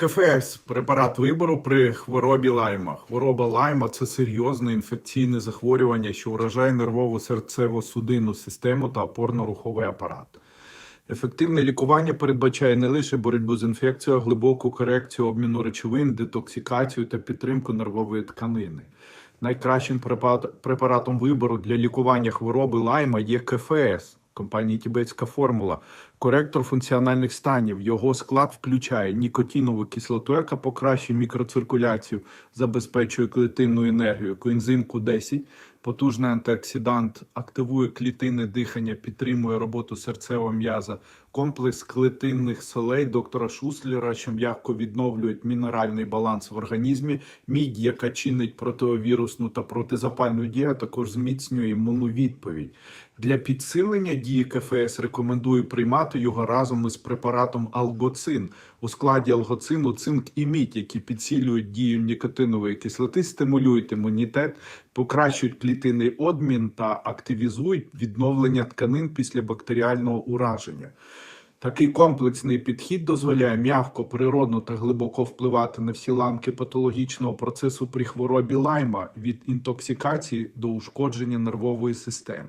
КФС препарат вибору при хворобі лайма. Хвороба лайма це серйозне інфекційне захворювання, що вражає нервову серцево-судинну систему та опорно-руховий апарат. Ефективне лікування передбачає не лише боротьбу з інфекцією, а глибоку корекцію обміну речовин, детоксикацію та підтримку нервової тканини. Найкращим препаратом вибору для лікування хвороби лайма є КФС компанії Тібетська формула, коректор функціональних станів. Його склад включає нікотінову кислоту, яка покращує мікроциркуляцію, забезпечує клітинну енергію, коензим Q10, потужний антиоксидант, активує клітини дихання, підтримує роботу серцевого м'яза, комплекс клітинних солей доктора Шуслера, що м'яко відновлюють мінеральний баланс в організмі, мідь, яка чинить противірусну та протизапальну дію, також зміцнює імунну відповідь. Для підсилення дії КФС рекомендую приймати його разом із препаратом алгоцин. У складі алгоцину цинк і мідь, які підсилюють дію нікотинової кислоти, стимулюють імунітет, покращують клітинний обмін та активізують відновлення тканин після бактеріального ураження. Такий комплексний підхід дозволяє м'яко, природно та глибоко впливати на всі ланки патологічного процесу при хворобі лайма від інтоксикації до ушкодження нервової системи.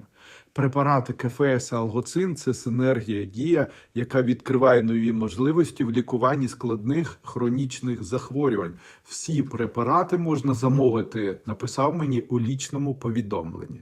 Препарати КФС алгоцин це синергія дія, яка відкриває нові можливості в лікуванні складних хронічних захворювань. Всі препарати можна замовити, написав мені у лічному повідомленні.